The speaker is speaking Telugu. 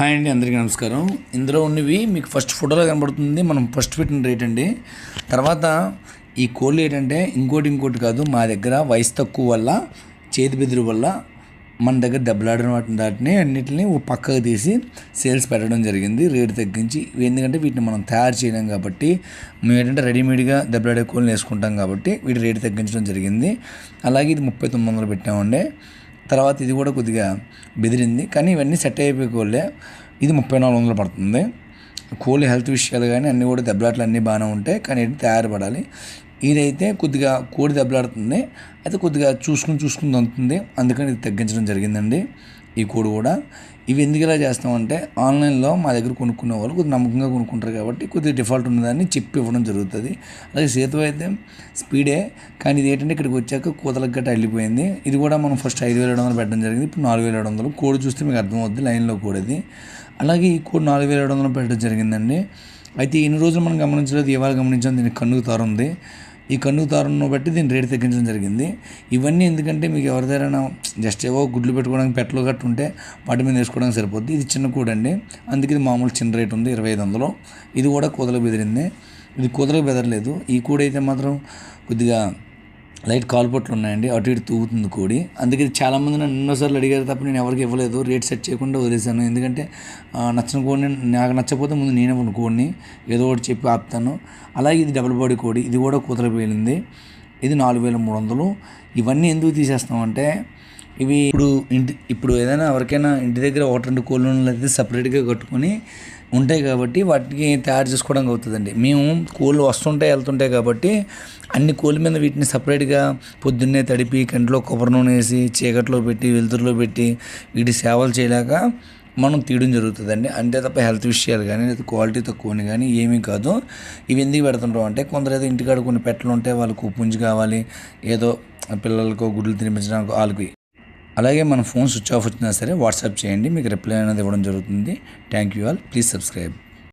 హాయ్ అండి అందరికీ నమస్కారం. ఇందులో ఉన్నవి మీకు ఫస్ట్ ఫోటోలో కనబడుతుంది. మనం ఫస్ట్ పెట్టిన రేట్ అండి. తర్వాత ఈ కోళ్ళు ఏంటంటే ఇంకోటి ఇంకోటి కాదు మా దగ్గర వయసు తక్కువ వల్ల చేతి బెదిరి వల్ల మన దగ్గర దెబ్బలాడిన వాటిని దాటిని అన్నిటిని పక్కకు తీసి సేల్స్ పెట్టడం జరిగింది. రేటు తగ్గించి ఎందుకంటే వీటిని మనం తయారు చేయలేం కాబట్టి మేము ఏంటంటే రెడీమేడ్గా దెబ్బలాడే కోళ్ళని వేసుకుంటాం కాబట్టి వీటి రేటు తగ్గించడం జరిగింది. అలాగే ఇది ముప్పై తొమ్మిది వందలు పెట్టామండి. తర్వాత ఇది కూడా కొద్దిగా బెదిరింది. కానీ ఇవన్నీ సెట్ అయిపోయే కోళ్ళే ఇది ముప్పై నాలుగు వందలు పడుతుంది. కోళ్ళ హెల్త్ విషయాలు కానీ అన్నీ కూడా దెబ్బలాట్లు అన్నీ బాగానే ఉంటాయి. కానీ ఇది తయారుపడాలి? ఇదైతే కొద్దిగా కోడి దెబ్బలాడుతుంది. అయితే కొద్దిగా చూసుకుని చూసుకుని దంతుంది అందుకని ఇది తగ్గించడం జరిగిందండి. ఈ కోడ్ కూడా. ఇవి ఎందుకు ఇలా చేస్తామంటే ఆన్లైన్లో మా దగ్గర కొనుక్కునే వాళ్ళు కొద్దిగా నమ్మకంగా కొనుక్కుంటారు కాబట్టి కొద్దిగా డిఫాల్ట్ ఉన్నదాన్ని చెప్పి ఇవ్వడం జరుగుతుంది. అలాగే సేతు అయితే స్పీడే కానీ ఇది ఏంటంటే ఇక్కడికి వచ్చాక కూతలకు గట్ట వెళ్ళిపోయింది ఇది కూడా మనం ఫస్ట్ ఐదు వేల ఏడు వందలు పెట్టడం జరిగింది. ఇప్పుడు నాలుగు వేల ఏడు వందలు. కోడ్ చూస్తే మీకు అర్థమవుద్ది లైన్లో కోడిది అలాగే ఈ కోడ్ నాలుగు వేల ఏడు వందలు పెట్టడం జరిగిందండి. అయితే ఇన్ని రోజులు మనం గమనించలేదు ఇవాళ గమనించాం దీనికి కన్నుకు తారు ఉంది ఈ కన్ను తారును బట్టి దీని రేటు తగ్గించడం జరిగింది. ఇవన్నీ ఎందుకంటే మీకు ఎవరిదైనా జస్ట్ ఏవో గుడ్లు పెట్టుకోవడానికి పెట్టలు గట్టు ఉంటే వాటి మీద వేసుకోవడానికి సరిపోద్ది. ఇది చిన్న కూడ అండి. అందుకే ఇది మామూలు చిన్న రేటు ఉంది ఇరవై ఐదు వందలు. ఇది కూడా కూదలకు బెదిరింది. ఇది కూదలకు బెదరలేదు. ఈ కూడ అయితే మాత్రం కొద్దిగా లైట్ కాల్పొట్లు ఉన్నాయండి. అటు ఇటు తూగుతుంది కోడి. అందుకే చాలామంది నన్ను ఎన్నోసార్లు అడిగారు తప్ప నేను ఎవరికి ఇవ్వలేదు. రేట్ సెట్ చేయకుండా వదిలేశాను. ఎందుకంటే నచ్చిన కోడిని నాకు నచ్చకపోతే ముందు నేనే ఉన్న కోడిని ఏదో ఒకటి చెప్పి ఆపుతాను. అలాగే ఇది డబుల్ బాడీ కోడి. ఇది కూడా కూతురు పేలింది. ఇది నాలుగు వేల మూడు వందలు. ఇవన్నీ ఎందుకు తీసేస్తామంటే ఇవి ఇప్పుడు ఇంటి ఇప్పుడు ఏదైనా ఎవరికైనా ఇంటి దగ్గర ఒకటి రెండు కోళ్ళు అయితే సపరేట్గా కట్టుకొని ఉంటాయి కాబట్టి వాటికి తయారు చేసుకోవడానికి అవుతుందండి. మేము కోళ్ళు వస్తుంటాయి వెళ్తుంటాయి కాబట్టి అన్ని కోళ్ళ మీద వీటిని సపరేట్గా పొద్దున్నే తడిపి కంట్లో కొబ్బరి నూనె వేసి చీకట్లో పెట్టి వెలుతురులో పెట్టి వీటి సేవలు చేయలేక మనం తీయడం జరుగుతుందండి. అంతే తప్ప హెల్త్ విషయాలు కానీ లేదా క్వాలిటీ తక్కువని కానీ ఏమీ కాదు. ఇవి ఎందుకు పెడుతుంటాం అంటే కొందరు ఏదో ఇంటికాడ కొన్ని పెట్టలు ఉంటే వాళ్ళకు పుంజు కావాలి. ఏదో పిల్లలకు గుడ్లు తినిపించడానికి వాళ్ళకి అలాగే మన ఫోన్ స్విచ్ ఆఫ్ వచ్చినా సరే వాట్సాప్ చేయండి మీకు రిప్లై అనేది ఇవ్వడం జరుగుతుంది. Thank you all. Please subscribe.